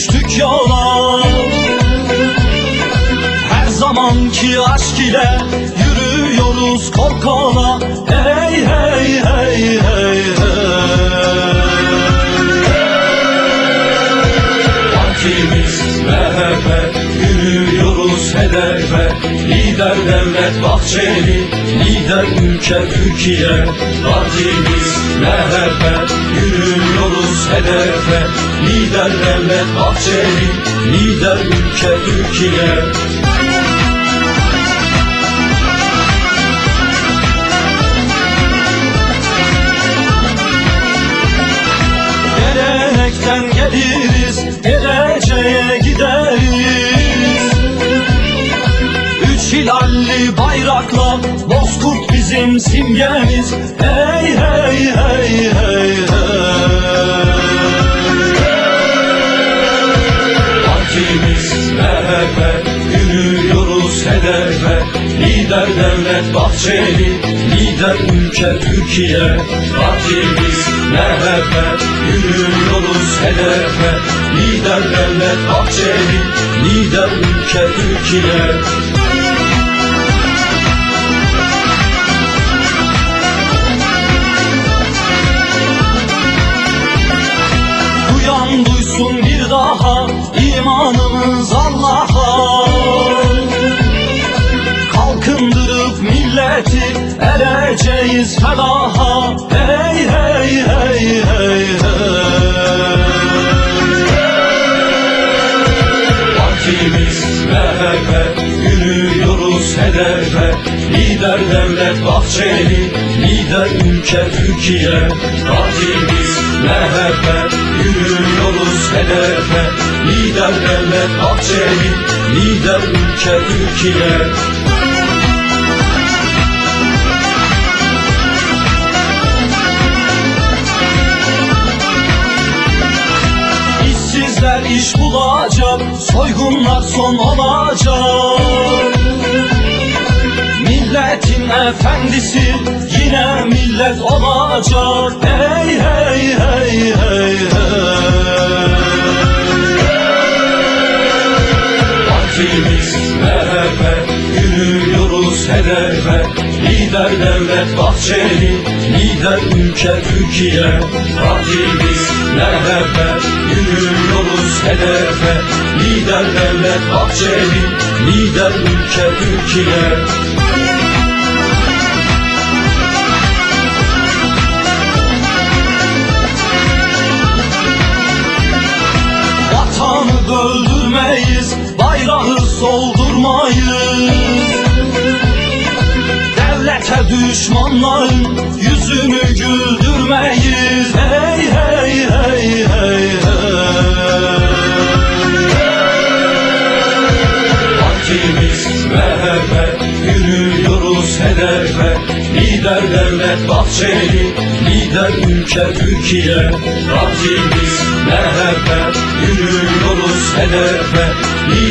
düştük yola. Her zamanki aşk ile yürüyoruz kol kola. Hey hey hey hey hey. Partimiz MHP Yürüyoruz hedefe Lider devlet Bahçeli Lider ülke Türkiye. Partimiz MHP Yürüyoruz hedefe Lider devlet Bahçeli Lider ülke Türkiye Gelenekten geliriz, geleceğe gideriz. Üç hilalli bayrakla Bozkurt bizim simgemiz. Hey hey hey hey hey. Partimiz MHP Yürüyoruz hedefe Lider devlet Bahçeli Lider ülke Türkiye Partimiz MHP Yürüyoruz hedefe Lider devlet Bahçeli Lider ülke Türkiye imanımız Allah'a. Kalkındırıp milleti ereceğiz felaha. Hey hey hey hey hey. Partimiz MHP Yürüyoruz hedefe. Lider devlet Bahçeli Lider ülke Türkiye. Partimiz MHP Yürüyoruz hedefe Lider devlet Bahçeli Lider ülke Türkiye İşsizler iş bulacak, soygunlar son olacak. Milletin efendisi yine millet olacak. Hey hey hey hey hey. Lider devlet Bahçeli Lider ülke Türkiye. Partimiz MHP Yürüyoruz hedefe. Lider devlet Bahçeli Lider ülke Türkiye. Vatanı böldürmeyiz, bayrağı soldurmayız. Devlete düşmanların yüzünü güldürmeyiz. Hey hey hey hey hey. Partimiz MHP Yürüyoruz hedefe Lider devlet Bahçeli Lider ülke Türkiye Partimiz MHP Yürüyoruz hedefe